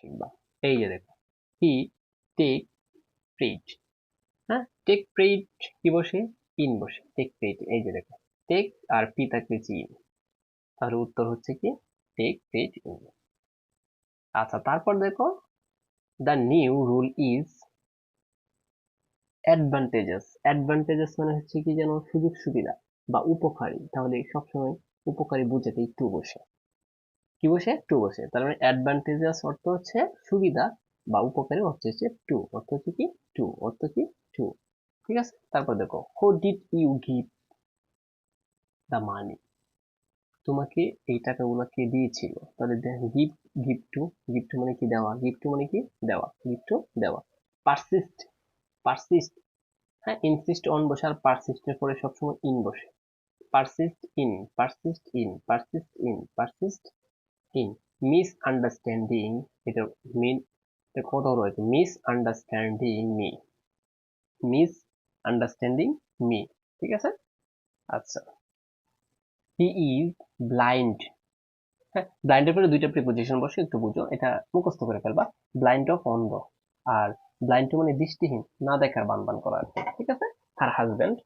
শিখবা এই যে দেখো হি টেক প্রিট হ্যাঁ? টেক প্রিট কি বসে? ইন বসে। টেক প্রিট এই যে দেখো টেক আর পি থাকবে ইন তাহলে উত্তর হচ্ছে কি? টেক প্রিট ইন আচ্ছা তারপর দেখো the new rule is advantages advantages মানে হচ্ছে কি যেন সুযোগ সুবিধা বা উপকারী। তাহলে সবসময় উপকারী বুঝাতে একটু বসে। কি বসে? টু বসে। তার মানে অ্যাডভান্টেজেস অর্থ হচ্ছে সুবিধা বা উপকারী অর্থ হচ্ছে টু অর্থ হচ্ছে কি? টু অর্থ কি টু ঠিক আছে? তারপর দেখো who did you give the money তোমাকে এই টাকাগুলো কে দিয়েছিল? তাহলে গিফট গিফট টু গিফট মানে কি দেওয়া? গিফট মানে কি? দেওয়া। গিফট টু দেওয়া। পারসিস্ট পারসিস্ট হ্যাঁ ইনসিস্ট অন বসে আর পারসিস্টের পরে সবসময় ইন বসে। Persist in persist in persist in persist misunderstanding এটা মিন কত রয়েছে। Misunderstanding me misunderstanding me ঠিক আছে? আচ্ছা। হি ইজ ব্লাইন্ড হ্যাঁ ব্লাইন্ডের পরে দুইটা প্রিপোজিশন বসে, একটু বুঝো। এটা মুখস্থ করে ফেলবা। ব্লাইন্ড অফ অন্ধ। আর ব্লাইন্ড মানে দৃষ্টিহীন, না দেখার বান বান করা আর ঠিক আছে? আর হাজবেন্ড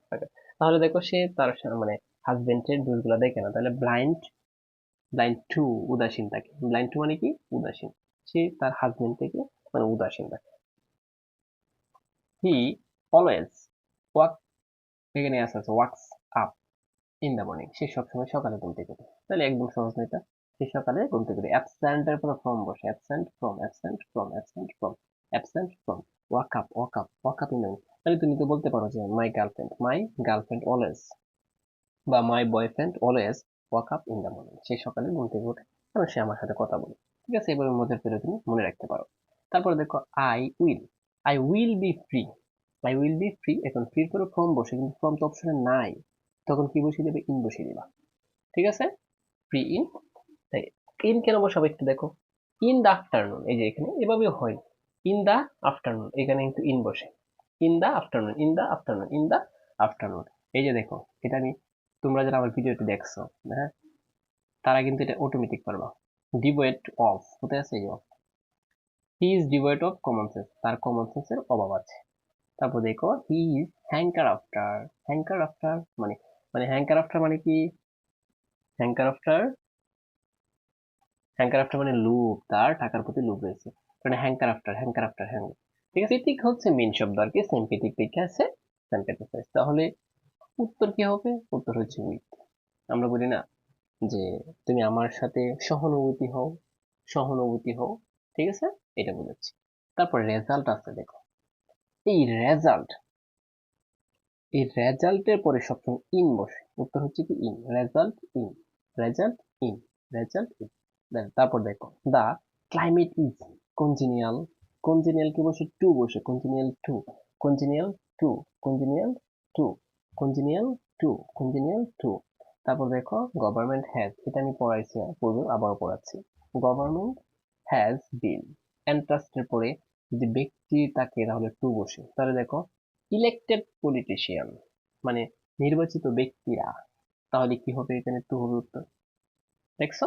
তাহলে দেখো সে তার মানে হাজবেন্ডের দোষগুলো দেখে না। তাহলে ব্লাইন্ড ব্লাইন্ড টু উদাসীন থাকে। ব্লাইন্ড টু মানে কি? উদাসীন। সে তার হাজবেন্ড থেকে মানে উদাসীন থাকে। হি অলওয়েজ ওয়াক এখানে আছে আছে wakes up in the morning সে সবসময় সকালে ঘুম থেকে ওঠে তাহলে একদম সহজ না এটা। সে সকালে ঘুম থেকে ওঠে অ্যাবসেন্টের পরে ফ্রম বসে। Absent from absent from absent from absent from wake up wake up wake up in the তাহলে তুমি তো বলতে পারো যে my girlfriend my girlfriend always বা my boyfriend always wake up in the morning সে সকালে ঘুম থেকে ওঠে কারণ সে আমার সাথে কথা বলে। ঠিক আছে, এবার মধ্যে পেরে তুমি মনে রাখতে পারো। তারপরে দেখো I will I will be free I will be free এখন ফ্রির পরে ফর্ম বসে, কিন্তু ফর্ম তো অপশনে নাই। তখন কি বসিয়ে দেবে? ইন বসিয়ে দিবা। ঠিক আছে? ফ্রি ইন তাই ইন কেন বসাবো একটু দেখো। ইন দ্য আফটারনুন এই যে এখানে, এভাবেও হয়। ইন দ্য আফটারনুন এখানে কিন্তু ইন বসে। In the afternoon in the afternoon in the afternoon এই যে দেখো, এটা আমি তোমরা যারা আমার ভিডিওটি দেখছ হ্যাঁ তারা কিন্তু এটা অটোমেটিক পারবা। ডিভয়েড অফ কোথায় আছে এই of he is devoid of common sense তার কমন সেন্সের অভাব আছে। তারপর দেখো he is hanker after hanker after মানে মানে হ্যাঙ্কার আফটার মানে কি? হ্যাঙ্কার আফটার হ্যাঙ্কার আফটার মানে লোভ তার টাকার প্রতি লোভ রয়েছে। মানে hanker after hanker after hank ঠিক আছে এটি হচ্ছে মেন শব্দ আর কি সিম্পেটিক থেকে আছে সিম্পেটিসাইজ তাহলে উত্তর কি হবে? উত্তর হচ্ছে উইথ আমরা বলি না যে তুমি আমার সাথে সহানুভূতি হও সহানুভূতি হও, ঠিক আছে? এটা বোঝাচ্ছি। তারপর রেজাল্ট আছে দেখো। এই রেজাল্ট এই রেজাল্টের পরে সবসময় ইন বসে। উত্তর হচ্ছে কি in result in result in result in তারপর দেখো দা ক্লাইমেট ইজ কনজিনিয়াল কনজিনিয়াল কি বসে? টু বসে। Congenial to congenial to congenial to congenial to congenial to তারপর দেখো গভর্নমেন্ট হ্যাজ এটা আমি পড়াইছি পূর্বে আবারও পড়াচ্ছি। গভর্নমেন্ট হ্যাজ বিন এন্ট্রাস্টের পরে যদি ব্যক্তি তাকে তাহলে টু বসে, তাহলে দেখো ইলেক্টেড পলিটিশিয়ান মানে নির্বাচিত ব্যক্তিরা, তাহলে কি হবে এখানে টু হবে উত্তর? দেখছ?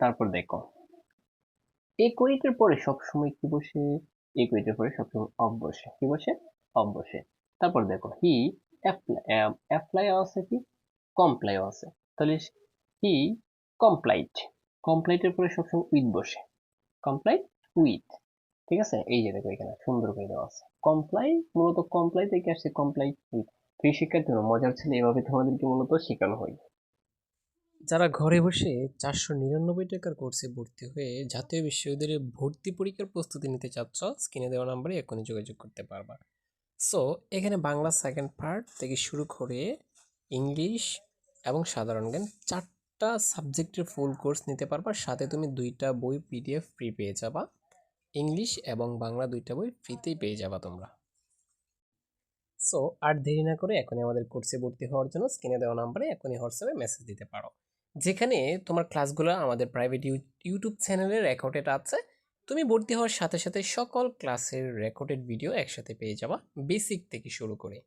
তারপর দেখো একইটের পরে সবসময় কি বসে? একইটের পরে সবসময় অফ বসে। কি বসে? অফ বসে। তারপর দেখো হি অ্যাপ্লাই আছে কি? কমপ্লাই আছে। তাহলে হি কমপ্লাইট কমপ্লাইটের পরে সবসময় উইথ বসে। কমপ্লাইট উইথ ঠিক আছে? এই যে দেখো এখানে, সুন্দর করে দেওয়া আছে। কমপ্লাই মূলত কমপ্লাই থেকে আসছে কমপ্লাই উইথ শিক্ষার জন্য মজার ছিল, এভাবে তোমাদেরকে মূলত শেখানো হয়। যারা ঘরে বসে চারশো নিরানব্বই টাকার কোর্সে ভর্তি হয়ে জাতীয় বিশ্ববিদ্যালয়ে ভর্তি পরীক্ষার প্রস্তুতি নিতে চাচ্ছ স্ক্রিনে দেওয়া নাম্বারে এখনই যোগাযোগ করতে পারবা। সো এখানে বাংলা সেকেন্ড পার্ট থেকে শুরু করে ইংলিশ এবং সাধারণ জ্ঞান চারটা সাবজেক্টের ফুল কোর্স নিতে পারবা। সাথে তুমি দুইটা বই পিডিএফ ফ্রি পেয়ে যাবা। ইংলিশ এবং বাংলা দুইটা বই ফ্রিতেই পেয়ে যাবা তোমরা। সো আর দেরি না করে এখনই আমাদের কোর্সে ভর্তি হওয়ার জন্য স্ক্রিনে দেওয়া নাম্বারে এখনই হোয়াটসঅ্যাপে মেসেজ দিতে পারো। যেখানে তোমার ক্লাসগুলো আমাদের প্রাইভেট ইউটিউব চ্যানেলে রেকর্ডেড আছে। তুমি ভর্তি হওয়ার সাথে সাথে সকল ক্লাসের রেকর্ডেড ভিডিও একসাথে পেয়ে যাবা বেসিক থেকে শুরু করে।